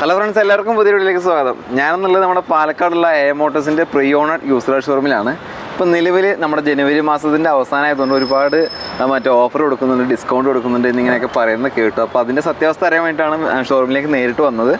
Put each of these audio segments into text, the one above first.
Hello friends എല്ലാവർക്കും പുതിയ വീഡിയോയിലേക്ക് സ്വാഗതം. ഞാനെന്നുള്ളത് നമ്മുടെ പാലക്കാടുള്ള എ മോട്ടോഴ്സിന്റെ ഓണർ യൂസർ ഷോറൂമിലാണ് ഇപ്പം നിലവിൽ നമ്മുടെ ജനുവരി മാസത്തിന്റെ അവസാനമായതുകൊണ്ട് ഒരുപാട് മറ്റേ ഓഫർ കൊടുക്കുന്നുണ്ട് ഡിസ്കൗണ്ട് കൊടുക്കുന്നുണ്ട് എന്നിങ്ങനെയൊക്കെ പറയുന്നത് കേട്ടു. അപ്പോൾ അതിന്റെ സത്യാവസ്ഥ അറിയാൻ വേണ്ടിയിട്ടാണ് ഷോറൂമിലേക്ക് നേരിട്ട് വന്നത്.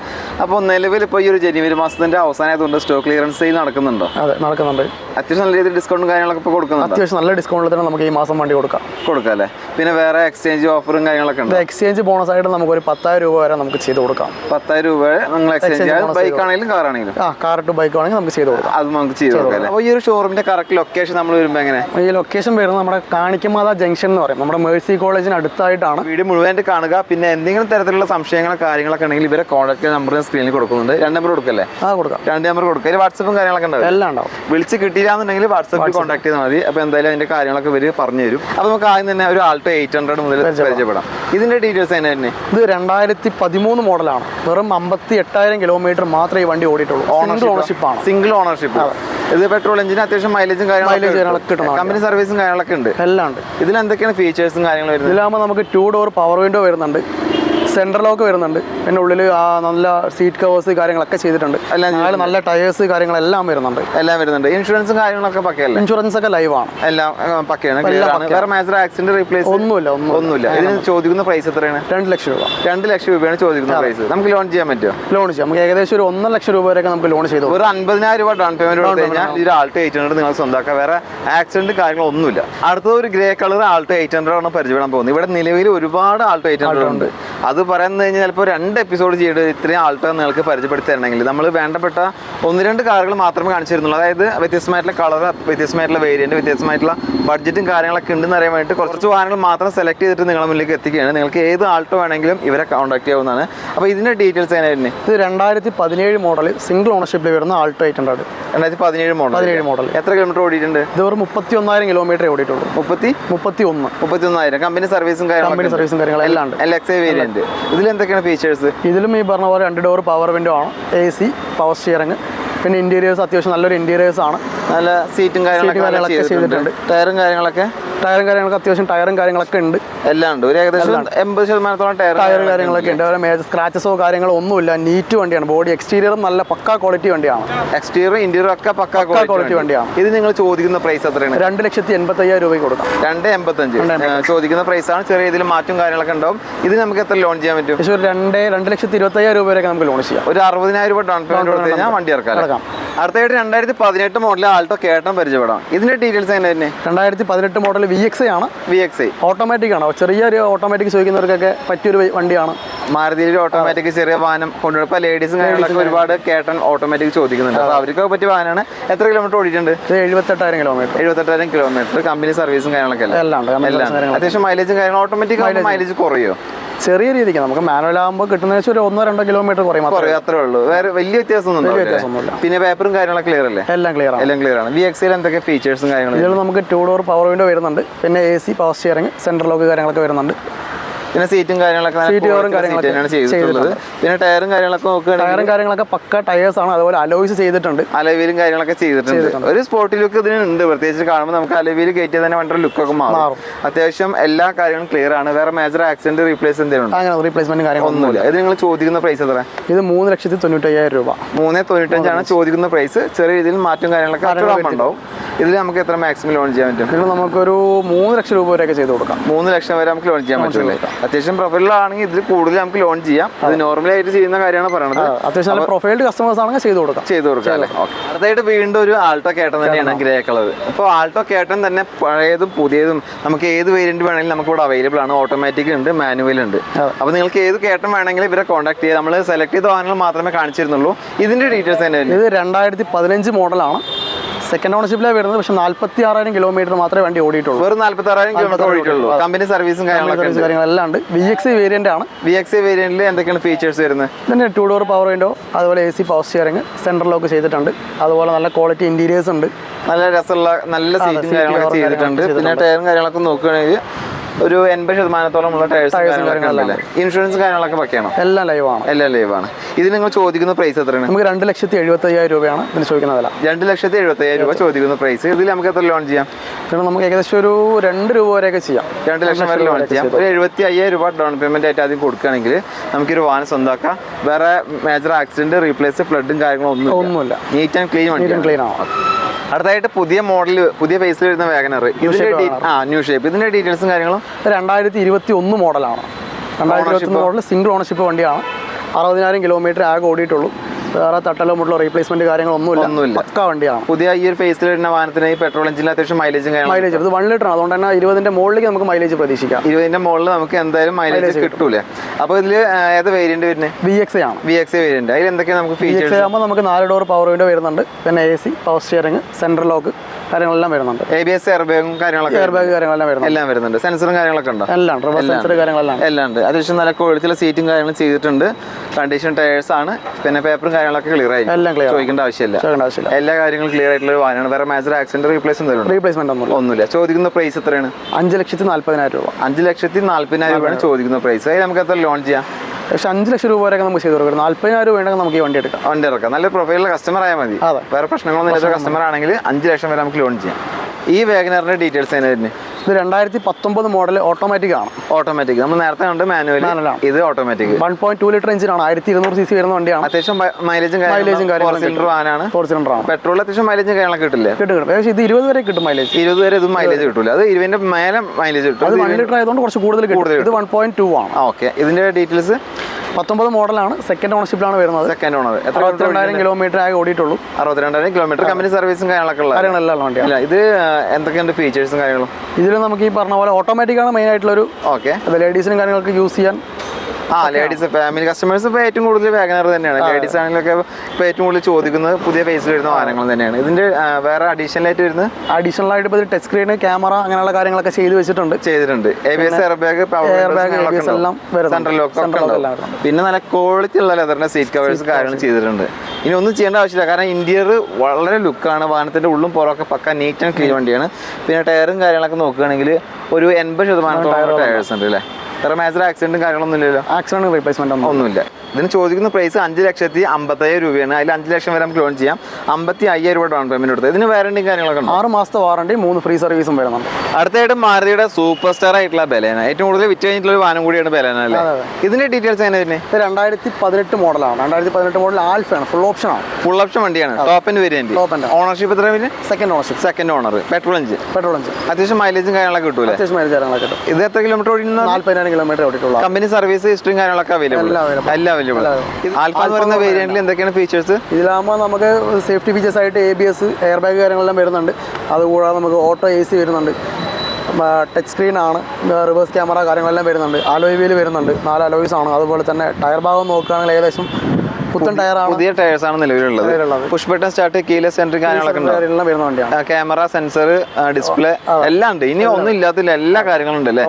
അപ്പോൾ നിലവിൽ ഇപ്പോൾ ഈ ഒരു ജനുവരി മാസത്തിന്റെ അവസാനമായതുകൊണ്ട് സ്റ്റോക്ക് ക്ലിയറൻസ് സെയിൽ നടക്കുന്നുണ്ടോ? അതെ നടക്കുന്നുണ്ട്. അത്യാവശ്യം നല്ല രീതിയിൽ ഡിസ്കൗണ്ടും കാര്യങ്ങളൊക്കെ ഇപ്പോൾ കൊടുക്കുന്നത് അത്യാവശ്യം നല്ല ഡിസ്കൗണ്ടിൽ തന്നെ നമുക്ക് ഈ മാസം വണ്ടി കൊടുക്കാം. കൊടുക്കാം അല്ലേ? പിന്നെ വേറെ എക്സ്ചേഞ്ച് ഓഫറും കാര്യങ്ങളൊക്കെ ഉണ്ട്? എക്സ്ചേഞ്ച് ബോണസ് ആയിട്ട് നമുക്ക് ഒരു പത്തായിരം രൂപ വരെ നമുക്ക് ചെയ്ത് കൊടുക്കാം. പത്തായിരം രൂപ നിങ്ങൾ എക്സ്ചേഞ്ച് ബൈക്ക് ആണെങ്കിലും കാർ ആണെങ്കിലും. ആ കാർ ടു ബൈക്ക് ആണെങ്കിൽ നമുക്ക് ചെയ്ത് കൊടുക്കാം. അത് നമുക്ക് ചെയ്ത് കൊടുക്കാം അപ്പോൾ ഈ ഒരു ഷോറൂമിന്റെ കറക്റ്റ് ലൊക്കേഷൻ നമ്മൾ വരുമ്പോൾ എങ്ങനെ? ഈ ലൊക്കേഷൻ വരുന്നത് നമ്മുടെ കാണിക്കമാത ജംഗ്ഷൻ എന്ന് പറയും. നമ്മുടെ മേഴ്സി കോളേജിന് അടുത്തായിട്ടാണ്. വീട് മുഴുവനായിട്ട് കാണുക. പിന്നെ എന്തെങ്കിലും തരത്തിലുള്ള സംശയങ്ങളോ കാര്യങ്ങളൊക്കെ ഉണ്ടെങ്കിൽ ഇവരെ കോൺടാക്ട് നമ്പർ സ്ക്രീനിൽ കൊടുക്കുന്നുണ്ട്. രണ്ട് നമ്പർ കൊടുക്കല്ലേ? ആ കൊടുക്കാം. രണ്ട് നമ്പർ കൊടുക്കുക. വാട്സപ്പും കാര്യങ്ങളൊക്കെ ഉണ്ടാവും എല്ലാം ഉണ്ടാവും. വിളിച്ച് കിട്ടിയില്ലാന്നുണ്ടെങ്കിൽ വാട്സപ്പിൽ കോൺടാക്ട് ചെയ്താൽ മതി. അപ്പോൾ എന്തായാലും അതിന്റെ കാര്യങ്ങളൊക്കെ ഇവർ പറഞ്ഞു തരും. അപ്പോൾ നമുക്ക് ആദ്യം തന്നെ ഒരു ആൾട്ടോ എയ്റ്റ് ഹൺഡ്രഡ് മുതൽ പരിചയപ്പെടാം. ഇതിന്റെ ഡീറ്റെയിൽസ് തന്നെ തന്നെ ഇത് രണ്ടായിരത്തി പതിമൂന്ന് മോഡലാണ് വെറും അമ്പത്തി എട്ടായിരം കിലോമീറ്റർ മാത്രമേ ഈ വണ്ടി ഓടിയിട്ടുള്ളൂ. ഓണർഷിപ്പ് ആണ്. സിംഗിൾ ഓണർഷിപ്പ് ഇത് പെട്രോൾ എഞ്ചിന് അത്യാവശ്യം മൈലേജും കാര്യങ്ങളൊക്കെ കിട്ടണം. കമ്പനി സർവീസും കാര്യങ്ങളൊക്കെ ഉണ്ട്. എല്ലാം ഉണ്ട്. ഇതിൽ എന്തൊക്കെയാണ് ഫീച്ചേഴ്സും കാര്യങ്ങളും വരുന്നത്? ഇതിലാകുമ്പോൾ നമുക്ക് ടു ഡോർ പവർ വിൻഡോ വരുന്നുണ്ട്. സെൻട്രൽ ലോക്ക് വരുന്നുണ്ട്. പിന്നെ ഉള്ളിൽ ആ നല്ല സീറ്റ് കവേഴ്സ് കാര്യങ്ങളൊക്കെ ചെയ്തിട്ടുണ്ട്. എല്ലാം ഞങ്ങൾ നല്ല ടയേഴ്സ് കാര്യങ്ങളെല്ലാം വരുന്നുണ്ട്. എല്ലാം വരുന്നുണ്ട്. ഇൻഷുറൻസും കാര്യങ്ങളൊക്കെ പക്കയല്ല? ഇൻഷുറൻസ് ഒക്കെ ലൈവ് ആണ്. എല്ലാം പക്കയാണ്. വേറെ മേജർ ആക്സിഡന്റ് റീപ്ലേസ് ഒന്നുമില്ല ഒന്നുമില്ല. ഇതിന് ചോദിക്കുന്ന പ്രൈസ് എത്രയാണ്? രണ്ട് ലക്ഷം രൂപ. രണ്ട് ലക്ഷം രൂപയാണ് ചോദിക്കുന്ന പ്രൈസ് നമുക്ക് ലോൺ ചെയ്യാൻ പറ്റുമോ? ലോൺ ചെയ്യാം. നമുക്ക് ഏകദേശം ഒരു ഒന്നര ലക്ഷം രൂപ വരെയൊക്കെ നമുക്ക് ലോൺ ചെയ്തു ഒരു അൻപതിനായിരം രൂപ ഡൗൺ പേയ്മെന്റ് കൊടുത്തു കഴിഞ്ഞാൽ ഒരു ആൾട്ടോ എയ്റ്റ് ഹൺഡ്രഡ് നിങ്ങൾ സ്വന്തമാക്കാം വേറെ ആക്സിഡന്റ് കാര്യങ്ങളൊന്നുമില്ല. അടുത്തത് ഒരു grey colour Alto eight hundred ആണ് പരിചയപ്പെടാൻ പോകുന്നത്. ഇവിടെ നിലവിൽ ഒരുപാട് ആൾട്ട് എയ്റ്റ് ഹൺഡ്രഡ് ഉണ്ട്. അത് പറയുന്നത് കഴിഞ്ഞാൽ ചിലപ്പോൾ രണ്ട് എപ്പിസോഡ് ചെയ്ത് ഇത്രയും ആൾട്ടോ നിങ്ങൾക്ക് പരിചയപ്പെടുത്തി തരണമെങ്കിൽ നമ്മൾ വേണ്ടപ്പെട്ട ഒന്ന് രണ്ട് കാറുകൾ മാത്രമേ കാണിച്ചു തരുന്നുള്ളൂ അതായത് വ്യത്യസ്തമായിട്ടുള്ള കളർ വ്യത്യസ്തമായിട്ടുള്ള വേരിയന്റ് വ്യത്യസ്തമായിട്ടുള്ള ബഡ്ജറ്റും കാര്യങ്ങളൊക്കെ ഉണ്ടെന്ന് അറിയാൻ വേണ്ടി കുറച്ച് വാഹനങ്ങൾ മാത്രം സെലക്ട് ചെയ്തിട്ട് നിങ്ങളുടെ മുന്നിലേക്ക് എത്തിക്കുകയാണ്. നിങ്ങൾക്ക് ഏത് ആൾട്ടോ വേണമെങ്കിലും ഇവരെ കോൺടാക്ട് ചെയ്യാവുന്നതാണ്. അപ്പോൾ ഇതിന്റെ ഡീറ്റെയിൽസ് എങ്ങനെ തന്നെ ഇത് രണ്ടായിരത്തി പതിനേഴ് മോഡൽ സിംഗിൾ ഓണർഷിപ്പിൽ വരുന്ന ആൾട്ടോ എയ്റ്റ് ഹൺഡ്രഡ് രണ്ടായിരത്തി പതിനേഴ് മോഡൽ പതിനേഴ് മോഡൽ എത്ര കിലോമീറ്റർ ഓടിയിട്ടുണ്ട്? ഇത് ഒരു മുപ്പത്തി ഒന്നായിരം കിലോമീറ്റർ ഓടിയിട്ടുള്ളൂ. മുപ്പത്തി? മുപ്പത്തി ഒന്ന് മുപ്പത്തി ഒന്നായിരം കമ്പനി സർവീസും കമ്പനി സർവീസും കാര്യങ്ങളും എല്ലാം ഉണ്ട്. എൽ എക്സ് ഐ വേരിയന്റ് ഇതിൽ എന്തൊക്കെയാണ് ഫീച്ചേഴ്സ് ഇതിലും ഈ പറഞ്ഞ പോലെ രണ്ട് ഡോർ പവർ വിൻഡോ ആണ് എ സി പവർ സ്റ്റിയറിങ് പിന്നെ ഇന്റീരിയേഴ്സ് അത്യാവശ്യം നല്ലൊരു ഇന്റീരിയേഴ്സ് ആണ്. നല്ല സീറ്റും കാര്യങ്ങളൊക്കെ ചെയ്തിട്ടുണ്ട്. ടയറും കാര്യങ്ങളൊക്കെ? ടയറും കാര്യങ്ങളൊക്കെ അത്യാവശ്യം ടയറും കാര്യങ്ങളൊക്കെ ഉണ്ട്. എല്ലാം ഉണ്ട്. ഒരു ഏകദേശം എൺപത് ശതമാനത്തോളം ടയർ ടയർ കാര്യങ്ങളൊക്കെ ഉണ്ട്. അതുപോലെ മേജർ സ്ക്രാച്ചസോ കാര്യങ്ങളോ ഒന്നുമില്ല. നീറ്റ് വണ്ടിയാണ്. ബോഡി എക്സ്റ്റീരിയറും നല്ല പക്കാ ക്വാളിറ്റി വണ്ടിയാണ്. എക്സ്റ്റീരിയറും ഇന്റീരിയറും ഒക്കെ പക്ക ക്വാളിറ്റി വണ്ടിയാണ്. ഇത് നിങ്ങൾ ചോദിക്കുന്ന പ്രൈസ് എത്രയാണ്? രണ്ട് ലക്ഷത്തി എൺപത്തി അയ്യായിരം രൂപയ്ക്ക് കൊടുക്കാം. രണ്ട് എൺപത്തഞ്ച്. ചോദിക്കുന്ന പ്രൈസ് ആണ്. ചെറിയ ഇതിൽ മാറ്റം കാര്യങ്ങളൊക്കെ ഉണ്ടാവും. ഇത് നമുക്ക് എത്ര ലോൺ ചെയ്യാൻ പറ്റും? രണ്ട് രണ്ട് ലക്ഷത്തി ഇരുപത്തി അയ്യായിരം രൂപ വരെ നമുക്ക് ലോൺ ചെയ്യാം. ഒരു അറുപതിനായിരം രൂപ ഡൗൺ പേയ്മെന്റ് കൊടുത്തു കഴിഞ്ഞാൽ വണ്ടി ഇറക്കാം അടുത്തായിട്ട് രണ്ടായിരത്തി പതിനെട്ട് മോഡൽ ആൾട്ടോ കേട്ടം പരിചയപ്പെടാം. ഇതിന്റെ ഡീറ്റെയിൽസ് എങ്ങനെ തന്നെ രണ്ടായിരത്തി പതിനെട്ട് മോഡൽ വി എക്സ് ആണ്. വി എക്സ് ഓട്ടോമാറ്റിക് ആണ്. ചെറിയൊരു ഓട്ടോമാറ്റിക് ചോദിക്കുന്നവർക്കൊക്കെ പറ്റിയൊരു വണ്ടിയാണ്. മാരുതിയിൽ ഓട്ടോമാറ്റിക് ചെറിയ വാഹനം കൊണ്ടുപോയി ഇപ്പൊ ലേഡീസും കാര്യങ്ങളൊക്കെ ഒരുപാട് കേട്ടൻ ഓട്ടോമാറ്റിക് ചോദിക്കുന്നുണ്ട്. അപ്പോൾ അവർക്കൊക്കെ പറ്റിയ വാഹനമാണ്. എത്ര കിലോമീറ്റർ ഓടിയിട്ടുണ്ട്? എഴുപത്തെട്ടായിരം കിലോമീറ്റർ എഴുപത്തെട്ടായിരം കിലോമീറ്റർ കമ്പനി സർവീസും കാര്യങ്ങളൊക്കെ അല്ലേ? എല്ലാം അത്യാവശ്യം മൈലേജും കാര്യങ്ങളും ഓട്ടോമാറ്റിക് മൈലേജ് കുറയോ? ചെറിയ രീതിക്ക് നമുക്ക് മാനുവൽ ആകുമ്പോൾ കിട്ടുന്ന വെച്ചാൽ ഒരു ഒന്നോ രണ്ടോ കിലോമീറ്റർ കുറയും അത്രേ ഉള്ളൂ. വേറെ വലിയ വ്യത്യാസമൊന്നും. പിന്നെ പേപ്പറും കാര്യങ്ങളൊക്കെ ക്ലിയർ അല്ലേ? എല്ലാം ക്ലിയർ ആണ്. എല്ലാം ക്ലിയർ ആണ്. വി എക്സിൽ എന്തൊക്കെ ഫീച്ചേഴ്സും കാര്യങ്ങളും ഇതിൽ നമുക്ക് ടൂ ഡോർ പവർ വിൻഡോ വരുന്നുണ്ട്. പിന്നെ A C power steering central lock കാര്യങ്ങളൊക്കെ വരുന്നുണ്ട്. പിന്നെ സീറ്റും കാര്യങ്ങളൊക്കെ സീറ്റ് കവറും കാര്യങ്ങളൊക്കെ ചെയ്തിട്ടുള്ളത്. പിന്നെ ടയറും കാര്യങ്ങളൊക്കെ നോക്കുകയാണെങ്കിൽ ടയറും കാര്യങ്ങളൊക്കെ പക്ക ടയേഴ്സ് ആണ്. അതുപോലെ അലോയ്സ് ചെയ്തിട്ടുണ്ട്. അലവിലും കാര്യങ്ങളൊക്കെ ചെയ്തിട്ടുണ്ട്. ഒരു സ്പോർട്ടി ലുക്ക് ഇതിന് ഉണ്ട്. പ്രത്യേകിച്ച് കാണുമ്പോൾ നമുക്ക് അലവിൽ കയറ്റിയാൽ തന്നെ വണ്ടി ലുക്ക് ഒക്കെ മാറും. അത്യാവശ്യം എല്ലാ കാര്യങ്ങളും ക്ലിയർ ആണ്. വേറെ മേജർ ആക്സിഡന്റ് റീപ്ലേസ് എന്തെങ്കിലും അങ്ങനെ റീപ്ലേസ്മെന്റ് കാര്യങ്ങളൊന്നുമില്ല ഇത് നിങ്ങൾ ചോദിക്കുന്ന പ്രൈസ് എത്ര? ഇത് മൂന്ന് ലക്ഷത്തി തൊണ്ണൂറ്റയ്യായിരം രൂപ. മൂന്ന് തൊണ്ണൂറ്റഞ്ചാണ് ചോദിക്കുന്ന പ്രൈസ് ചെറിയ രീതിയിൽ മാറ്റം കാര്യങ്ങളൊക്കെ ഉണ്ടാവും. ഇതിൽ നമുക്ക് എത്ര മാക്സിമം ലോൺ ചെയ്യാൻ പറ്റും? നമുക്കൊരു മൂന്ന് ലക്ഷം രൂപ വരെയൊക്കെ ചെയ്ത് കൊടുക്കാം. മൂന്ന് ലക്ഷം വരെ നമുക്ക് ലോൺ ചെയ്യാൻ പറ്റുള്ളൂ അത്യാവശ്യം പ്രൊഫൈൽ ആണെങ്കിൽ ഇതിൽ കൂടുതൽ നമുക്ക് ലോൺ ചെയ്യാം. അത് നോർമലി ആയിട്ട് ചെയ്യുന്ന കാര്യമാണ് പറയുന്നത് അത്യാവശ്യം നല്ല പ്രൊഫൈൽഡ് കസ്റ്റമേഴ്സ് ആണെങ്കിൽ ചെയ്ത് കൊടുക്കാം. ചെയ്തു കൊടുക്കാം അല്ലേ? അടുത്തായിട്ട് വീണ്ടും ഒരു ആൾട്ടോ കേട്ടൻ തന്നെയാണ് ഗ്രേ കളർ അപ്പോൾ ആൾട്ടോ കേട്ടൻ തന്നെ പഴയതും പുതിയതും നമുക്ക് ഏത് വേരിയന്റ് വേണമെങ്കിലും നമുക്ക് ഇവിടെ അവൈലബിൾ ആണ്. ഓട്ടോമാറ്റിക് ഉണ്ട് മാനുവൽ ഉണ്ട്. അപ്പോൾ നിങ്ങൾക്ക് ഏത് കേട്ടൻ വേണമെങ്കിലും ഇവരെ കോൺടാക്ട് ചെയ്യാം. നമ്മൾ സെലക്ട് ചെയ്ത വാഹനങ്ങൾ മാത്രമേ കാണിച്ചിരുന്നുള്ളൂ. ഇതിന്റെ ഡീറ്റെയിൽസ് തന്നെ ഇത് രണ്ടായിരത്തി പതിനഞ്ച് മോഡലാണ് സെക്കൻഡ് ഓണർഷിപ്പിലാണ് വരുന്നത് പക്ഷേ നാൽപ്പത്തി ആറായിരം കിലോമീറ്റർ മാത്രമേ വണ്ടി ഓടിയിട്ടുള്ളൂ. വെറും നാല്പത്തി ആറായിരം കിലോമീറ്റർ ഓടിയിട്ടുള്ളൂ. കമ്പനി സർവീസും കാര്യങ്ങളൊക്കെ കാര്യങ്ങളെല്ലാം ഉണ്ട്. വി എക്സ് വേരിയന്റ് ആണ്. വി എക്സ് വേരിയന്റിൽ എന്തൊക്കെയാണ് ഫീച്ചേഴ്സ് വരുന്നത്? പിന്നെ ടു ഡോർ പവർ വിൻഡോ അതുപോലെ A C power steering central lock ചെയ്തിട്ടുണ്ട്. അതുപോലെ നല്ല ക്വാളിറ്റി ഇന്റീരിയേഴ്സ് ഉണ്ട്. നല്ല രസമുള്ള നല്ല സീറ്റും കാര്യങ്ങളൊക്കെ ചെയ്തിട്ടുണ്ട്. പിന്നെ ടയറും കാര്യങ്ങളൊക്കെ നോക്കുകയാണെങ്കിൽ ഒരു എൺപത് ശതമാനത്തോളം ഉള്ള ഇൻഷുറൻസ് കാര്യങ്ങളൊക്കെ ആണ് എല്ലാം ലൈവാണ്. എല്ലാം ലൈവാണ്. ഇത് നിങ്ങൾ ചോദിക്കുന്ന പ്രൈസ് എത്രയാണ്? നമുക്ക് രണ്ട് ലക്ഷത്തി എഴുപത്തി അയ്യായിരം രൂപയാണ് ഇതിന് ചോദിക്കുന്ന വില. രണ്ട് ലക്ഷത്തി എഴുപത്തി അയ്യായിരം രൂപ ചോദിക്കുന്ന പ്രൈസ് ഇതിൽ നമുക്ക് എത്ര ലോൺ ചെയ്യാം? പിന്നെ നമുക്ക് ഏകദേശം ഒരു രണ്ട് രൂപ വരെയൊക്കെ ചെയ്യാം. രണ്ട് ലക്ഷം വരെ ലോൺ ചെയ്യാം. ഒരു എഴുപത്തി അയ്യായിരം രൂപ ഡൗൺ പേയ്മെന്റ് ആയിട്ട് ആദ്യം കൊടുക്കുകയാണെങ്കിൽ നമുക്കൊരു വാഹനം സ്വന്തമാക്കാം. വേറെ മേജർ ആക്സിഡന്റ് റീപ്ലേസ് ഫ്ലഡും കാര്യങ്ങളും ഒന്നും ഒന്നുമില്ല. നീറ്റ് ആൻഡ് ക്ലീൻ വണ്ടിയാണ്. ക്ലീൻ ആണ്. അടുത്തായിട്ട് പുതിയ മോഡൽ പുതിയ ഫേസിൽ വരുന്ന വാഗനർ ഇതിന്റെ ആ ന്യൂ ഷേപ്പ് ഇതിന്റെ ഡീറ്റെയിൽസും കാര്യങ്ങളും രണ്ടായിരത്തി ഇരുപത്തി ഒന്ന് മോഡലാണ്. രണ്ടായിരത്തി ഇരുപത്തി ഒന്ന് മോഡൽ സിംഗിൾ ഓണർഷിപ്പ് വണ്ടിയാണ്. അറുപതിനായിരം കിലോമീറ്റർ ആകെ ഓടിയിട്ടുള്ളൂ. വേറെ തട്ടലോ മുട്ടലോ റീപ്ലേസ്മെന്റ് കാര്യങ്ങളൊന്നുമില്ല. ഒന്നുമില്ല. പക്ക വണ്ടിയാണ്. പുതിയ ഈ ഒരു ഫേസിൽ വരുന്ന വാഹനത്തിന് പെട്രോൾ എഞ്ചിൻ അത്യാവശ്യം മൈലേജും മൈലേജ് ഇത് വൺ ലിറ്റർ ആണ്. അതുകൊണ്ട് തന്നെ ഇരുപതിന്റെ മുകളിലേക്ക് നമുക്ക് മൈലേജ് പ്രതീക്ഷിക്കാം. ഇരുപതിന്റെ മുകളിൽ നമുക്ക് എന്തായാലും മൈലേജ് കിട്ടൂല? അപ്പൊ ഇതിൽ ഏത് വേരിയന്റ് വരുന്നത് വി എക്സ് ആണ്. വി എക്സ് വേരിയന്റ് അതിൽ എന്തൊക്കെയാണ് നമുക്ക് ഫീച്ചേഴ്സ് ആകുമ്പോൾ നമുക്ക് നാല് ഡോർ പവർ വിൻഡോ വരുന്നുണ്ട്. പിന്നെ A C power steering central lock കാര്യങ്ങളെല്ലാം വരുന്നുണ്ട്. എ ബി എസ് എയർബാഗും കാര്യങ്ങളൊക്കെ എയർ ബാഗ് കാര്യങ്ങളെല്ലാം വരുന്നുണ്ട്. എല്ലാം വരുന്നുണ്ട്. സെൻസറും കാര്യങ്ങളൊക്കെ ഉണ്ട്? എല്ലാം റിവേഴ്സ് സെൻസർ കാര്യങ്ങളെല്ലാം എല്ലാം ഉണ്ട്. അത്യാവശ്യം നല്ല ക്വാളിറ്റിയിലെ സീറ്റും കാര്യങ്ങളും ചെയ്തിട്ടുണ്ട്. കണ്ടീഷൻ ടയേഴ്സ് ആണ്. പിന്നെ പേപ്പറും കാര്യങ്ങളൊക്കെ ക്ലിയർ ആയി. എല്ലാം ക്ലിയർ ചോദിക്കേണ്ട ആവശ്യമില്ല. ആവശ്യമില്ല. എല്ലാ കാര്യങ്ങളും ക്ലിയർ ആയിട്ടുള്ള ഒരു വാഹനമാണ്. വേറെ മേജർ ആക്സിഡന്റ് റീപ്ലേസ് എന്തെങ്കിലും റീപ്ലേസ്മെന്റ് ഒന്നുമില്ല. ഒന്നുമില്ല. ചോദിക്കുന്ന പ്രൈസ് എത്രയാണ്? അഞ്ച് ലക്ഷത്തി നാല്പതിനായിരം രൂപ. അഞ്ച് ലക്ഷത്തി നാല്പതിനായിരം രൂപയാണ് ചോദിക്കുന്ന പ്രൈസ് അത് നമുക്ക് എത്ര ലോൺ ചെയ്യാം. പക്ഷെ അഞ്ച് ലക്ഷം രൂപ വരെയൊക്കെ നമുക്ക് ചെയ്ത് കൊടുക്കാം നാല്പതിനായിരം രൂപ വേണമെങ്കിൽ നമുക്ക് ഈ വണ്ടി എടുക്കാം. വണ്ടി എടുക്കാം. നല്ല പ്രൊഫൈലുള്ള കസ്റ്റമർ ആയാൽ മതി. വേറെ പ്രശ്നങ്ങളൊന്നും ഇല്ലാത്ത കസ്റ്റമർ ആണെങ്കിൽ അഞ്ച് ലക്ഷം വരെ നമുക്ക് ലോൺ ചെയ്യാം. ഈ വേഗനറിന്റെ ഡീറ്റെയിൽസ് തന്നെ ഇത് രണ്ടായിരത്തി പത്തൊമ്പത് മോഡൽ ഓട്ടോമാറ്റിക് ആണ്. ഓട്ടോമാറ്റിക് നമ്മൾ നേരത്തെ കണ്ട് മാനുവൽ ഇത് automatic one point two litre എഞ്ചിനാണ് ആയിരത്തി ഇരുന്നൂറ് സി സി വരുന്ന വണ്ടിയാണ്. അത്യാവശ്യം മൈലേജും മൈലേജും സിലിണ്ടർ വാനാണ് ഫോർ സിലിണ്ടർ ആണ്. പെട്രോൾ അത്യാവശ്യം മൈലേജും കാര്യങ്ങൾ കിട്ടില്ല? കിട്ടും കിട്ടും. ഏകദേശം ഇത് ഇരുപത് വരെ കിട്ടും മൈലേജ് ഇരുപത് വരെ ഇത് മൈലേജ് കിട്ടില്ല അത് ഇരുപതിന്റെ മേലെ മൈലേജ് കിട്ടും. അത് വൺ ലിറ്റർ ആയതുകൊണ്ട് കുറച്ച് കൂടുതൽ കിട്ടും. ഇത് വൺ പോയിന്റ് ടു ആണ്. ഓക്കെ ഇതിന്റെ ഡീറ്റെയിൽസ് പത്തൊമ്പത് മോഡലാണ് സെക്കൻഡ് ഓണർഷിപ്പിലാണ് വരുന്നത്. സെക്കൻഡ് ഓണർ എത്ര അറുപത്തിരണ്ടായിരം കിലോമീറ്റർ ആയി ഓടിയിട്ടുള്ളൂ. അറുപത്തിരണ്ടായിരം കിലോമീറ്റർ കമ്പനി സർവീസും കാര്യങ്ങളൊക്കെ ഉള്ള കാര്യങ്ങളെല്ലാം വണ്ടിയാണ്. അല്ല ഇത് എന്തൊക്കെയുണ്ട് ഫീച്ചേഴ്സും കാര്യങ്ങളും? ഇതിൽ നമുക്ക് ഈ പറഞ്ഞ പോലെ ഓട്ടോമാറ്റിക് ആണ് മെയിൻ ആയിട്ടുള്ള ഒരു ഓക്കെ ലേഡീസിനും കാര്യങ്ങൾക്ക് യൂസ് ചെയ്യാൻ ആ ലേഡീസ് ഫാമിലി കസ്റ്റമേഴ്സ് ഇപ്പോൾ ഏറ്റവും കൂടുതൽ വാഗനർ തന്നെയാണ്. ലേഡീസ് ആണെങ്കിലൊക്കെ ഇപ്പോൾ ഏറ്റവും കൂടുതൽ ചോദിക്കുന്നത് പുതിയ ഫേസിൽ വരുന്ന വാഹനങ്ങൾ തന്നെയാണ്. ഇതിന്റെ വേറെ അഡീഷണൽ ആയിട്ട് വരുന്നത്? അഡീഷണൽ ആയിട്ട് ഇപ്പോൾ ടച്ച് സ്ക്രീൻ ക്യാമറ അങ്ങനെയുള്ള കാര്യങ്ങളൊക്കെ ചെയ്തു വെച്ചിട്ടുണ്ട്. ചെയ്തിട്ടുണ്ട്. A B S air bag power bag എല്ലാം സെൻട്രൽ ലോക്ക്. പിന്നെ നല്ല ക്വാളിറ്റി ഉള്ള ലെതറിന്റെ സീറ്റ് കവേഴ്സ് കാര്യങ്ങൾ ചെയ്തിട്ടുണ്ട്. ഇനി ഒന്നും ചെയ്യേണ്ട ആവശ്യമില്ല. കാരണം ഇന്റീരിയർ വളരെ ലുക്കാണ് വാഹനത്തിന്റെ ഉള്ളും പുറമൊക്കെ പക്ക നീറ്റ് ആൻഡ് ക്ലീൻ വണ്ടിയാണ്. പിന്നെ ടയറും കാര്യങ്ങളൊക്കെ നോക്കുകയാണെങ്കിൽ ഒരു എൺപത് ശതമാനത്തോളം ടയേഴ്സ് ഉണ്ട് അല്ലേ? വേറെ മേജർ ആക്സിഡന്റും കാര്യങ്ങളൊന്നും ഇല്ലല്ലോ. ആക്സിഡന്റ് റീപ്ലേസ്മെന്റ് ഒന്നും ഒന്നുമില്ല. ഇതിന് ചോദിക്കുന്ന പ്രൈസ് അഞ്ച് ലക്ഷത്തി അമ്പത്തയ്യായിരം രൂപയാണ്. അതിൽ അഞ്ച് ലക്ഷം വരെ നമുക്ക് ലോൺ ചെയ്യാം. അമ്പത്തി അയ്യായിരം രൂപ ഡൗൺ പേയ്മെന്റ് കൊടുത്തത്. ഇതിന് വാറണ്ടിയും കാര്യങ്ങളൊക്കെ ഉണ്ട്? ആറ് മാസത്തെ വാറണ്ടി മൂന്ന് ഫ്രീ സർവീസും വരുന്നുണ്ട് അടുത്തായിട്ട് മാരുതിയുടെ സൂപ്പർ സ്റ്റാർ ആയിട്ടുള്ള ബലേന. ഏറ്റവും കൂടുതൽ വിറ്റ് കഴിഞ്ഞിട്ടുള്ള ഒരു വാഹനം കൂടിയാണ് ബലേന അല്ലേ. ഇതിന്റെ ഡീറ്റെയിൽസ് എങ്ങനെ തന്നെ ഇത് രണ്ടായിരത്തി പതിനെട്ട് മോഡലാണ് രണ്ടായിരത്തി പതിനെട്ട് മോഡൽ ആൽഫയാണ് ഫുൾ ഓപ്ഷൻ ആണ്. ഫുൾ ഓപ്ഷൻ വണ്ടിയാണ്. Top and variant. ഓണർഷിപ്പ് എത്ര പിന്നെ second ownership second owner petrol engine petrol engine അത്യാവശ്യം മൈലേജും കാര്യങ്ങളൊക്കെ കിട്ടൂലേ? അത്യാവശ്യം മൈലേജ് കാര്യങ്ങളൊക്കെ കിട്ടും. ഇത് എത്ര കിലോമീറ്റർ ഓടിക്കുന്ന നാല്പതിനായിരം കിലോമീറ്റർ ഓടിയിട്ടുള്ള. കമ്പനി സർവീസ് ഹിസ്റ്ററിയും കാര്യങ്ങളൊക്കെ അവൈലബിൾ എല്ലാം അവൈലബിൾ ആൽഫ എന്ന് പറയുന്ന വേരിയന്റിൽ എന്തൊക്കെയാണ് ഫീച്ചേഴ്സ് ഇതിലാകുമ്പോൾ നമുക്ക് സേഫ്റ്റി ഫീച്ചേഴ്സ് ആയിട്ട് A B S air bag കാര്യങ്ങളെല്ലാം വരുന്നുണ്ട്. അതുകൂടാതെ നമുക്ക് ഓട്ടോ എ സി വരുന്നുണ്ട്. ടച്ച് സ്ക്രീൻ ആണ് റിവേഴ്സ് ക്യാമറ കാര്യങ്ങളെല്ലാം വരുന്നുണ്ട്. അലോയ് വീൽ വരുന്നുണ്ട്. നാല് അലോയ്സ് ആണ്. അതുപോലെ തന്നെ ടയർ ഭാഗം നോക്കുകയാണെങ്കിൽ ഏകദേശം പുത്തൻ ടയറാണ്. പുതിയ ടയേഴ്സ് ആണ് നിലവിലുള്ളത്. Push button start keyless entry കാര്യങ്ങളൊക്കെ വരുന്ന വണ്ടിയാണ്. ക്യാമറ സെൻസർ ഡിസ്പ്ലേ എല്ലാം ഉണ്ട്. ഇനി ഒന്നും ഇല്ലാത്തില്ല എല്ലാ കാര്യങ്ങളും ഉണ്ട് അല്ലേ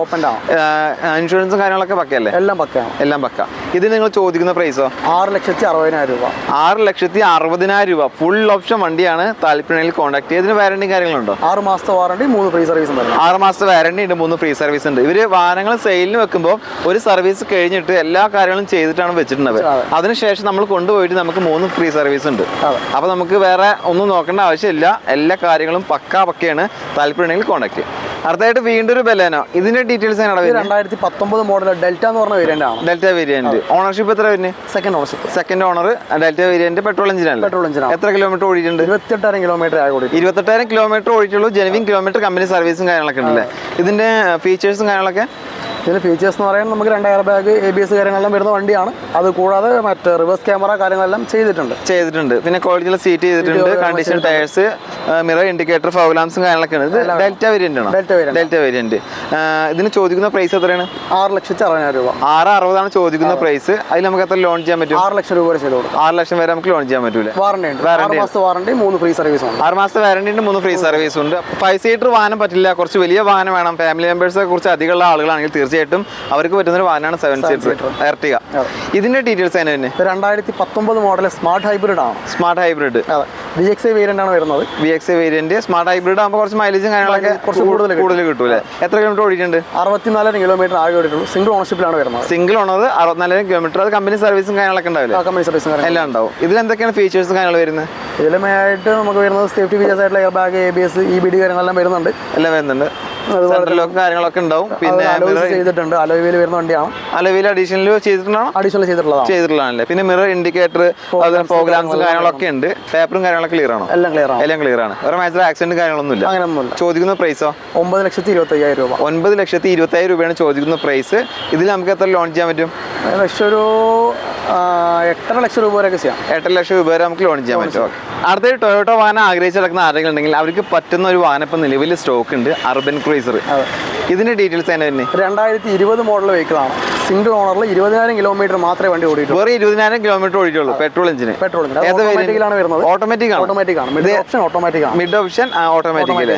ഇൻഷുറൻസും കാര്യങ്ങളൊക്കെ പക്കയല്ലേ? എല്ലാം പക്കയാണ്. എല്ലാം പക്ക. ഇത് നിങ്ങൾ ചോദിക്കുന്ന പ്രൈസോ ആറ് ലക്ഷത്തി അറുപതിനായിരം രൂപ. ആറ് ലക്ഷത്തി അറുപതിനായിരം രൂപ. ഫുൾ ഓപ്ഷൻ വണ്ടിയാണ്. താല്പര്യമെങ്കിൽ കോൺടാക്ട് ചെയ്ത് വാരണ്ടി വാറണ്ടി കാര്യങ്ങളുണ്ടോ? ആറ് മാസത്തെ വാറണ്ടി മൂന്ന് ഫ്രീ സർവീസ് ഉണ്ട് ആറ് മാസത്തെ വാറണ്ടി ഉണ്ട് മൂന്ന് ഫ്രീ സർവീസ് ഉണ്ട്. ഇവർ വാഹനങ്ങൾ സെയിലിന് വെക്കുമ്പോൾ ഒരു സർവീസ് കഴിഞ്ഞിട്ട് എല്ലാ കാര്യങ്ങളും ചെയ്തിട്ടാണ് വെച്ചിട്ടുള്ളത് അതെ. അതിനുശേഷം നമ്മൾ കൊണ്ടുപോയിട്ട് നമുക്ക് മൂന്ന് ഫ്രീ സർവീസ് ഉണ്ട്. അപ്പോൾ അപ്പൊ നമുക്ക് വേറെ ഒന്നും നോക്കേണ്ട ആവശ്യമില്ല. എല്ലാ കാര്യങ്ങളും പക്കാ പക്കയാണ്. താല്പര്യമുണ്ടെങ്കിൽ കോൺടാക്ട് ചെയ്യാം. അടുത്തായിട്ട് വീണ്ടും ഒരു ബലേനോ. ഇതിന്റെ ഡീറ്റെയിൽസ് രണ്ടായിരത്തി പത്തൊമ്പത് മോഡൽ ഡെൽറ്റ എന്ന് പറഞ്ഞ വേരിയന്റ് ആണ്. ഡെൽറ്റ വേരിയന്റ് ഓണർഷിപ്പ് എത്ര വരുന്നത് second ownership second owner Delta variant petrol engine ആണ് പെട്രോൾ എഞ്ചിനാണ് എത്ര കിലോമീറ്റർ ഓടിയിട്ടുണ്ട്? ഇരുപത്തെട്ടായിരം കിലോമീറ്റർ ആയി ഇരുപത്തെട്ടായിരം കിലോമീറ്റർ ഓടിയിട്ടുള്ളൂ. ജെനുവിൻ കിലോമീറ്റർ കമ്പനി സർവീസും കാര്യങ്ങളൊക്കെ ഉണ്ടല്ലേ? ഇതിന്റെ ഫീച്ചേഴ്സും കാര്യങ്ങളൊക്കെ? ഇതിൽ ഫീച്ചേഴ്സ് എന്ന് പറയുന്നത് നമുക്ക് രണ്ട് air bag A B S കാര്യങ്ങളെല്ലാം വരുന്ന വണ്ടിയാണ്. അത് കൂടാതെ മറ്റ് റിവേഴ്സ് ക്യാമറ കാര്യങ്ങളെല്ലാം ചെയ്തിട്ടുണ്ട്. ചെയ്തിട്ടുണ്ട്. പിന്നെ ക്വാളിറ്റിയുള്ള സീറ്റ് ചെയ്തിട്ടുണ്ട്. കണ്ടീഷൻ ടയേഴ്സ് മിറർ ഇൻഡിക്കേറ്റർ ഫൗലാംസും കാര്യങ്ങളൊക്കെ ഉണ്ട് ഇത് ഡെൽറ്റ വേരിയന്റ് ആണ്? ഡെൽറ്റ വേരിയന്റ് ഡെൽറ്റ വേരിയന്റ് ഇതിന് ചോദിക്കുന്ന പ്രൈസ് എത്രയാണ്? ആറ് ലക്ഷത്തി അറുപതിനായിരം രൂപ. ആറ് അറുപതാണ് ചോദിക്കുന്ന പ്രൈസ് അതിൽ നമുക്ക് എത്ര ലോൺ ചെയ്യാൻ പറ്റും? ആറ് ലക്ഷം രൂപ വരെ ചെയ്ത് കൊടുക്കും. ആറ് ലക്ഷം വരെ നമുക്ക് ലോൺ ചെയ്യാൻ പറ്റൂല? വാറണ്ടി വാറണ്ടി മൂന്ന് ഫ്രീ സർവീസ് ഉണ്ട്. ആറ് മാസത്തെ വാറണ്ടി ഉണ്ട് മൂന്ന് ഫ്രീ സർവീസ് ഉണ്ട്. ഫൈവ് സീറ്റർ വാഹനം പറ്റില്ല. കുറച്ച് വലിയ വാഹനം വേണം. ഫാമിലി മെമ്പേഴ്സ് കുറച്ച് അധികമുള്ള ആളുകളാണെങ്കിൽ തീർച്ചയായിട്ടും അവർക്ക് പറ്റുന്ന ഒരു വാഹനമാണ് സെവൻ സീറ്റർ എർട്ടിക ഇതിന്റെ ഡീറ്റെയിൽസ് അതിന് തന്നെ? രണ്ടായിരത്തി പത്തൊമ്പത് മോഡൽ സ്മാർട്ട് ഹൈബ്രിഡ് ആണ്. Smart hybrid. V X I variant ആണ് വരുന്നത്. V X variant smart hybrid ആകുമ്പോൾ കുറച്ച് മൈലേജും കാര്യങ്ങളൊക്കെ കുറച്ച് കൂടുതൽ. കൂടുതൽ കിട്ടൂലേ എത്ര കിലോമീറ്റർ ഓടിയിട്ടുണ്ട്? അറുപത്തിനാലായിരം കിലോമീറ്റർ ആകെ ഓടിയിട്ടുള്ളൂ. സിംഗിൾ ഓണർഷിപ്പിലാണ് വരുന്നത്. സിംഗിൾ ഓണർ അറുപത്തിനാലായിരം കിലോമീറ്റർ അത് കമ്പനി സർവീസും കാര്യങ്ങളൊക്കെ ഉണ്ടാവില്ല? കമ്പനി സർവീസും എല്ലാം ഉണ്ടാവും. ഇതിൽ എന്തൊക്കെയാണ് ഫീച്ചേഴ്സും കാര്യങ്ങൾ വരുന്നത്? ഇതിൽ മെയിനായിട്ട് നമുക്ക് വരുന്നത് സേഫ്റ്റി ഫീച്ചേഴ്സ് ആയിട്ടുള്ള air bag A B S E B D കാര്യങ്ങളെല്ലാം വരുന്നുണ്ട്. എല്ലാം വരുന്നുണ്ട്. സെൻട്രൽ കാര്യങ്ങളൊക്കെ ഉണ്ടാവും. പിന്നെ ചെയ്തിട്ടുണ്ട്. അലോയിൽ വരുന്ന വണ്ടിയാണ്. അലവിൽ അഡീഷണൽ ചെയ്തിട്ടുണ്ടോ അഡീഷണൽ ചെയ്തിട്ടുള്ളതാണ് ചെയ്തിട്ടുള്ളതാണല്ലേ. പിന്നെ മിറർ ഇൻഡിക്കേറ്റർ അതുപോലെ പ്രോഗ്രാംസും കാര്യങ്ങളൊക്കെ ഉണ്ട്. പേപ്പറും കാര്യങ്ങളൊക്കെ ക്ലിയർ ആണോ? എല്ലാം ക്ലിയർ ആണ്. എല്ലാം ക്ലിയർ ആണ്. വേറെ മാച്ചിൽ ആക്സിഡന്റ് കാര്യങ്ങളൊന്നുമില്ല. അങ്ങനെയൊന്നുമില്ല. ചോദിക്കുന്ന പ്രൈസോ ഒമ്പത് ലക്ഷത്തി ഇരുപത്തി അയ്യായിരം രൂപ. ഒൻപത് ലക്ഷത്തി ഇരുപത്തായിരം രൂപയാണ് ചോദിക്കുന്ന പ്രൈസ് ഇതിൽ നമുക്ക് എത്ര ലോൺ ചെയ്യാൻ പറ്റും? ഏകദേശം ഒരു എട്ടര ലക്ഷം രൂപ വരെയൊക്കെ ചെയ്യാം. എട്ടര ലക്ഷം രൂപ വരെ നമുക്ക് ലോൺ ചെയ്യാൻ പറ്റും. ഓക്കെ അടുത്തൊരു ടൊയോട്ടോ വാഹനം ആഗ്രഹിച്ച് നടക്കുന്ന ആരെങ്കിലും ഉണ്ടെങ്കിൽ അവർക്ക് പറ്റുന്ന ഒരു വാഹനം ഇപ്പം നിലവിൽ സ്റ്റോക്ക് ഉണ്ട്. അർബൻ അതെ. ഇതിന്റെ ഡീറ്റെയിൽസ് തന്നെ തന്നെ രണ്ടായിരത്തി ഇരുപത് മോഡൽ വെഹിക്കിളാണ് സിംഗിൾ ഓണറിൽ ഇരുപതിനായിരം കിലോമീറ്റർ മാത്രമേ വണ്ടി ഓടിയിട്ടുള്ളൂ. വെറും ഇരുപതിനായിരം കിലോമീറ്റർ ഓടിയിട്ടുള്ളൂ. പെട്രോൾ എഞ്ചിന് പെട്രോൾ ഓട്ടോമാറ്റിക്കിലാണ് വരുന്നത്. ഓട്ടോമാറ്റിക് ആണ്. ഓട്ടോമാറ്റിക് ആണ്. മിഡ് ഓപ്ഷൻ ഓട്ടോമാറ്റിക് ആണ്. മിഡ് ഓപ്ഷൻ ഓട്ടോമാറ്റിക് അല്ലേ?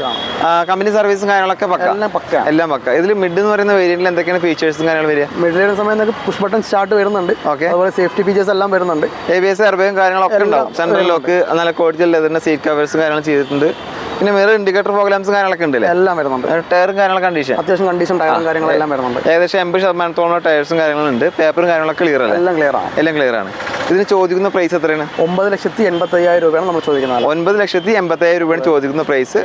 കമ്പനി സർവീസും കാര്യങ്ങളൊക്കെ പക്ക? എല്ലാം പക്ക. എല്ലാം പക്ക. ഇതിൽ മിഡ് എന്ന് പറയുന്ന വേരിയന്റിൽ എന്തൊക്കെയാണ് ഫീച്ചേഴ്സും കാര്യങ്ങളും വരിക? മിഡിൽ വരുന്ന സമയത്ത് നമുക്ക് പുഷ് ബട്ടൺ സ്റ്റാർട്ട് വരുന്നുണ്ട്. ഓക്കെ അതുപോലെ സേഫ്റ്റി ഫീച്ചേഴ്സ് എല്ലാം വരുന്നുണ്ട്. എ ബി എസ് എയർബേഗും കാര്യങ്ങളൊക്കെ ഉണ്ടാവും. സെൻട്രൽ ലോക്ക് നല്ല ക്വാളിറ്റി ലെതറിന്റെ സീറ്റ് കവേഴ്സും കാര്യങ്ങളും ചെയ്തിട്ടുണ്ട്. പിന്നെ വേറെ ഇൻഡിക്കേറ്റർ പ്രോഗ്രാംസ് കാര്യങ്ങളൊക്കെ ഉണ്ടല്ലേ? എല്ലാം വരുന്നുണ്ട്. ടയറും കാര്യങ്ങളൊക്കെ കണ്ടീഷൻ അത്യാവശ്യം കണ്ടീഷൻ ടയറും കാര്യങ്ങളും എല്ലാം വരുന്നുണ്ട്. ഏകദേശം എൺപത് ശതമാനത്തോളം ടയർസും കാര്യങ്ങളും ഉണ്ട്. പേപ്പറും കാര്യങ്ങളൊക്കെ ക്ലിയർ ആണ് എല്ലാം ക്ലിയർ ആണ്. എല്ലാം ക്ലിയർ ആണ്. ഇതിന് ചോദിക്കുന്ന പ്രൈസ് എത്രയാണ്? ഒമ്പത് ലക്ഷത്തി എൺപത്തി അയ്യായിരം രൂപയാണ് നമ്മൾ ചോദിക്കുന്നത് ഒൻപത് ലക്ഷത്തി എൺപത്തയ്യായിരം രൂപയാണ് ചോദിക്കുന്ന പ്രൈസ്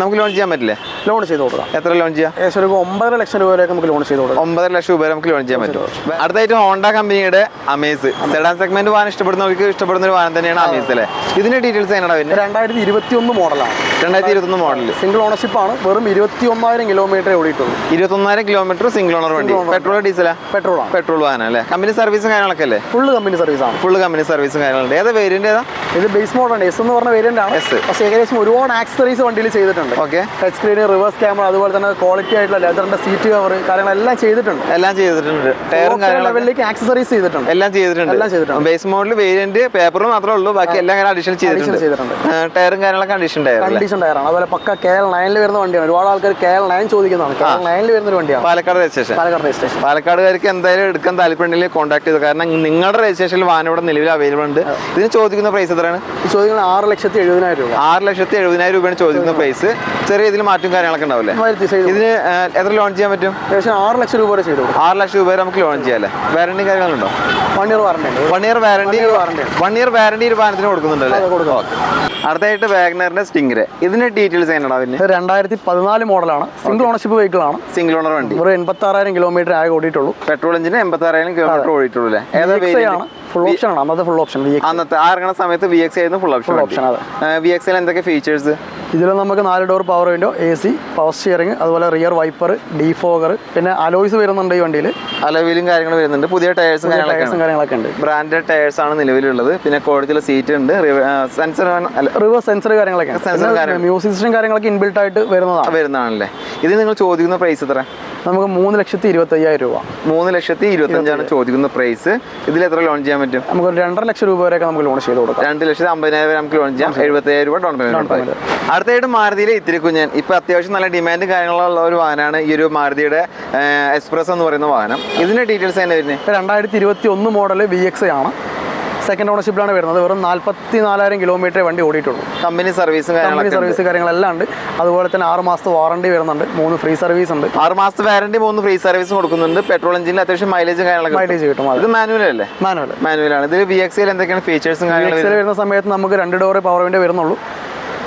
നമുക്ക് ലോൺ ചെയ്യാൻ പറ്റില്ലേ? ലോൺ ചെയ്ത് കൊടുക്കാം. എത്ര ലോൺ ചെയ്യാം? ഏകദേശം ഒരു ഒമ്പതര ലക്ഷം രൂപ വരെ നമുക്ക് ലോൺ ചെയ്ത് കൊടുക്കാം. ഒമ്പതര ലക്ഷം രൂപ നമുക്ക് ലോൺ ചെയ്യാൻ പറ്റും. അടുത്തായിട്ട് ഹോണ്ട കമ്പനിയുടെ അമേസ്. സെഡാൻ സെഗ്മെന്റ് വാഹനം ഇഷ്ടപ്പെടുന്നവർക്ക് ഇഷ്ടപ്പെടുന്ന ഒരു വാഹനം തന്നെയാണ് അമേസ് അല്ലേ? ഇതിന്റെ ഡീറ്റെയിൽസ് എങ്ങനെയാണ് വരുന്നത്? രണ്ടായിരത്തി ഇരുപത്തി ഒന്ന് മോഡലാണ് രണ്ടായിരത്തി ഇരുപത്തൊന്ന് മോഡൽ സിംഗിൾ ഓണർഷിപ്പ് ആണ്. വെറും ഇരുപത്തി ഒന്നായിരം കിലോമീറ്റർ ഓടിയിട്ടുള്ളൂ. ഇരുപത്തി ഒന്നായിരം കിലോമീറ്റർ സിംഗിൾ ഓണർ വണ്ടി. പെട്രോൾ ഡീസലാ പെട്രോൾ പെട്രോൾ വാഹനം അല്ലേ? കമ്പനി സർവീസും കാര്യങ്ങളൊക്കെ അല്ലേ? ഫുള്ള് കമ്പനി സർവീസ് ആണ് ഫുൾ കമ്പനി സർവീസും കാര്യങ്ങളുണ്ട്. ഏതാ വേരിയന്റ് ഏതാ? ഇത് ബേസ് മോഡലാണ് എസ് എന്ന് പറഞ്ഞ വേരിയന്റ് ആണ്. എസ് പക്ഷേ ഏകദേശം ഒരുപാട് ആക്സറീസ് വണ്ടിയിൽ ചെയ്തിട്ടുണ്ട്. Okay touch screen reverse camera അതുപോലെ തന്നെ ക്വാളിറ്റി ആയിട്ടുള്ള ലെതറിന്റെ സീറ്റ് കവർ കാര്യങ്ങളെല്ലാം ചെയ്തിട്ടുണ്ട്. എല്ലാം ചെയ്തിട്ടുണ്ട്. ടയറും ലെവലിലേക്ക് ആക്സസറീസ് ചെയ്തിട്ടുണ്ട്. എല്ലാം ചെയ്തിട്ടുണ്ട്. എല്ലാം ചെയ്തിട്ടുണ്ട്. ബേസ് മോഡൽ വേരിയന്റ് പേപ്പർ മാത്രമേ ഉള്ളൂ. ബാക്കി എല്ലാം അങ്ങനെ അഡീഷണൽ ചെയ്തിട്ടുണ്ട്. ടയറും കാര്യങ്ങളൊക്കെ കണ്ടീഷൻ ടയർ കണ്ടീഷൻ ടയറാണ് അതുപോലെ പക്ക കെ എൽ നയനിൽ വരുന്ന വണ്ടിയാണ്. ഒരുപാട് ആൾക്കാർ കെ എൽ നയൻ ചോദിക്കുന്നതാണ് കെ എൽ നയനിൽ വരുന്ന ഒരു വണ്ടിയാണ്. പാലക്കാട് രജിസ്ട്രേഷൻ പാലക്കാട് രജിസ്ട്രേഷൻ പാലക്കാടുകാർക്ക് എന്തായാലും എടുക്കാൻ താല്പര്യമുണ്ടെങ്കിൽ കോൺടാക്ട് ചെയ്തു. കാരണം നിങ്ങളുടെ രജിസ്ട്രേഷനിൽ വാഹനം ഇവിടെ നിലവിൽ അവൈലബിൾ ഉണ്ട്. ഇതിന് ചോദിക്കുന്ന പ്രൈസ് എത്രയാണ്? ചോദിക്കുന്നത് ആറ് ലക്ഷത്തി എഴുപതിനായിരം രൂപ. ആറ് ലക്ഷത്തി എഴുപതിനായിരം രൂപയാണ് ചോദിക്കുന്ന പ്രൈസ് ചെറിയ ഇതിൽ മാറ്റം കാര്യങ്ങളൊക്കെ ഉണ്ടാവില്ലേ? ഇതിന് എത്ര ലോൺ ചെയ്യാൻ പറ്റും? ഏകദേശം ആറ് ലക്ഷം രൂപ വരെ ചെയ്തു ആറ് ലക്ഷം രൂപ വരെ നമുക്ക് ലോൺ ചെയ്യാല്ലേ warranty കാര്യങ്ങളുണ്ടോ? One year warranty one year warranty one year warranty ഒരു വാഹനത്തിന് കൊടുക്കുന്നുണ്ടല്ലേ. അടുത്തായിട്ട് വാഗ്നറിന്റെ സ്റ്റിംഗ് ഇതിന്റെ ഡീറ്റെയിൽസ് എങ്ങനെയാണ് രണ്ടായിരത്തി പതിനാല് മോഡലാണ്. സിംഗിൾ ഓണർഷിപ്പ് വെഹിക്കിൾ ആണ്. സിംഗിൾ ഓണർ വണ്ടി. ഒരു എൺപത്തി ആറായിരം കിലോമീറ്റർ ആകെ ഓടിയിട്ടുള്ളൂ. പെട്രോൾ എഞ്ചിന് എൺപത്തി ആറായിരം കിലോമീറ്റർ ഓടിയിട്ടുള്ളൂ അല്ലേ? ഏതാ ആണ്. ഫുൾ ഓപ്ഷൻ ആണ്. അന്നത്തെ ഫുൾ ഓപ്ഷൻ അന്നത്തെ ഇറങ്ങുന്ന സമയത്ത് വി എക്സ് ആയിരുന്നു ഫുൾ ഓപ്ഷൻ ഓപ്ഷൻ അതെ. വി എക്സിൽ എന്തൊക്കെ ഫീച്ചേഴ്സ് ഇതിൽ നമുക്ക് നാല് door power window A C power steering അതുപോലെ റിയർ വൈപ്പർ ഡിഫോഗർ പിന്നെ അലോയ്സ് വരുന്നുണ്ട് ഈ വണ്ടിയിൽ. അലവിലും കാര്യങ്ങളും വരുന്നുണ്ട്. പുതിയ ടയേഴ്സും കാര്യങ്ങളൊക്കെ ഉണ്ട്. ബ്രാൻഡഡ് ടയേഴ്സ് ആണ് നിലവിലുള്ളത്. പിന്നെ ക്വാളിറ്റിയുള്ള സീറ്റ് ഉണ്ട്. സെൻസർ റിവേഴ്സ് സെൻസർ കാര്യങ്ങളൊക്കെ. മ്യൂസിക് സിസ്റ്റം കാര്യങ്ങളൊക്കെ ഇൻബിൽട്ട് ആയിട്ട് വരുന്നതാണ്. വരുന്നതാണല്ലേ. ഇത് നിങ്ങൾ ചോദിക്കുന്ന പ്രൈസ് എത്ര നമുക്ക് മൂന്ന് ലക്ഷത്തി ഇരുപത്തി അയ്യായിരം രൂപ. മൂന്ന് ലക്ഷത്തി ഇരുപത്തഞ്ചാണ് ചോദിക്കുന്ന പ്രൈസ് ഇതിൽ എത്ര ലോൺ ചെയ്യാൻ പറ്റും? നമുക്ക് ഒരു രണ്ടര ലക്ഷം രൂപ വരെയൊക്കെ നമുക്ക് ലോൺ ചെയ്ത് കൊടുക്കാം. രണ്ട് ലക്ഷത്തി അമ്പതിനായിരം വരെ നമുക്ക് ലോൺ ചെയ്യാം. എഴുപത്തയ്യായിരം രൂപ ഡൗൺ പേയ്മെന്റ് അടുത്തായിട്ട് മാരുതിയിലെ ഇത്തിരി കുഞ്ഞൻ. ഇപ്പൊ അത്യാവശ്യം നല്ല ഡിമാൻഡ് കാര്യങ്ങളുള്ള ഒരു വാഹനമാണ് ഈ ഒരു മാരുതിയുടെ എക്സ്പ്രസ് എന്ന് പറയുന്ന വാഹനം. ഇതിന്റെ ഡീറ്റെയിൽസ് തന്നെ വരുന്നത് രണ്ടായിരത്തി ഇരുപത്തി ഒന്ന് മോഡൽ വി എക്സ് ആണ്. സെക്കൻഡ് ഓണർഷിപ്പിലാണ് വരുന്നത്. വെറും നാൽപ്പത്തി നാലായിരം കിലോമീറ്റർ വണ്ടി ഓടിയിട്ടുള്ളൂ. കമ്പനി സർവീസും കമ്പനി. സർവീസ് കാര്യങ്ങളെല്ലാം ഉണ്ട്. അതുപോലെ തന്നെ ആറ് മാസത്തെ വാറണ്ടി വരുന്നുണ്ട്. മൂന്ന് ഫ്രീ സർവീസ് ഉണ്ട്. ആറ് മാസത്തെ വാറണ്ടി മൂന്ന് ഫ്രീ സർവീസ് കൊടുക്കുന്നുണ്ട്. പെട്രോൾ എഞ്ചിനിൽ അത്യാവശ്യം മൈലേജും കാര്യങ്ങളൊക്കെ മൈലേജ് കിട്ടും ഇത് മാനുവൽ അല്ലേ? മാനുവൽ മാനുവൽ ആണ്. ഇതിൽ വി എക്സിൽ എന്തൊക്കെയാണ് ഫീച്ചേഴ്സും കാര്യങ്ങളും വരുന്ന സമയത്ത് നമുക്ക് രണ്ട് ഡോർ പവർ വിൻഡോ വരുന്നുള്ളൂ.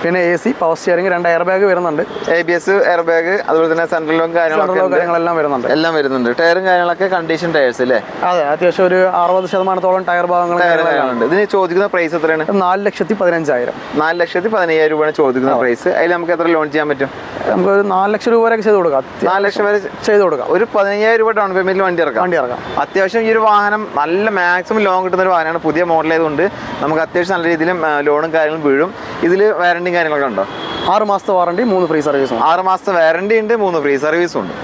പിന്നെ എ സി പവർ സ്റ്റിയറിംഗ് രണ്ട് എയർ ബാഗ് വരുന്നുണ്ട്. A B S air bag അതുപോലെ തന്നെ സെൻട്രൽ ഉണ്ട്. കാര്യങ്ങളെല്ലാം വരുന്നുണ്ട്. എല്ലാം വരുന്നുണ്ട്. ടയറും കാര്യങ്ങളൊക്കെ കണ്ടീഷൻ ടയേഴ്സ് അല്ലേ? അതെ അത്യാവശ്യം ഒരു അറുപത് ശതമാനത്തോളം ടയർ ഭാഗങ്ങൾ ഇതിന് ചോദിക്കുന്ന പ്രൈസ് എത്രയാണ്? നാല് ലക്ഷത്തി പതിനഞ്ചായിരം. നാല് ലക്ഷത്തി പതിനയ്യായിരം രൂപയാണ് ചോദിക്കുന്ന പ്രൈസ് അതിൽ നമുക്ക് എത്ര ലോൺ ചെയ്യാൻ പറ്റും? നമുക്ക് ഒരു നാല് ലക്ഷം രൂപ വരെ ചെയ്ത് കൊടുക്കാം. നാല് ലക്ഷം വരെ ചെയ്ത് കൊടുക്കാം. ഒരു പതിനയ്യായിരം രൂപ ഡൗൺ പേയ്മെന്റിൽ വണ്ടി ഇറക്കാം. വണ്ടി ഇറക്കാം. അത്യാവശ്യം ഈ ഒരു വാഹനം നല്ല മാക്സിമം ലോൺ കിട്ടുന്ന ഒരു വാഹനമാണ്. പുതിയ മോഡൽ ആയതുകൊണ്ട് നമുക്ക് അത്യാവശ്യം നല്ല രീതിയിൽ ലോണും കാര്യങ്ങളും വീഴും. ഇതിൽ വാറണ്ടിയും കാര്യങ്ങളൊക്കെ ഉണ്ടോ? ആറ് മാസത്തെ വാറണ്ടി മൂന്ന് ഫ്രീ സർവീസും ആറ് മാസത്തെ വാറണ്ടി ഉണ്ട് മൂന്ന് ഫ്രീ സർവീസും ഉണ്ട്.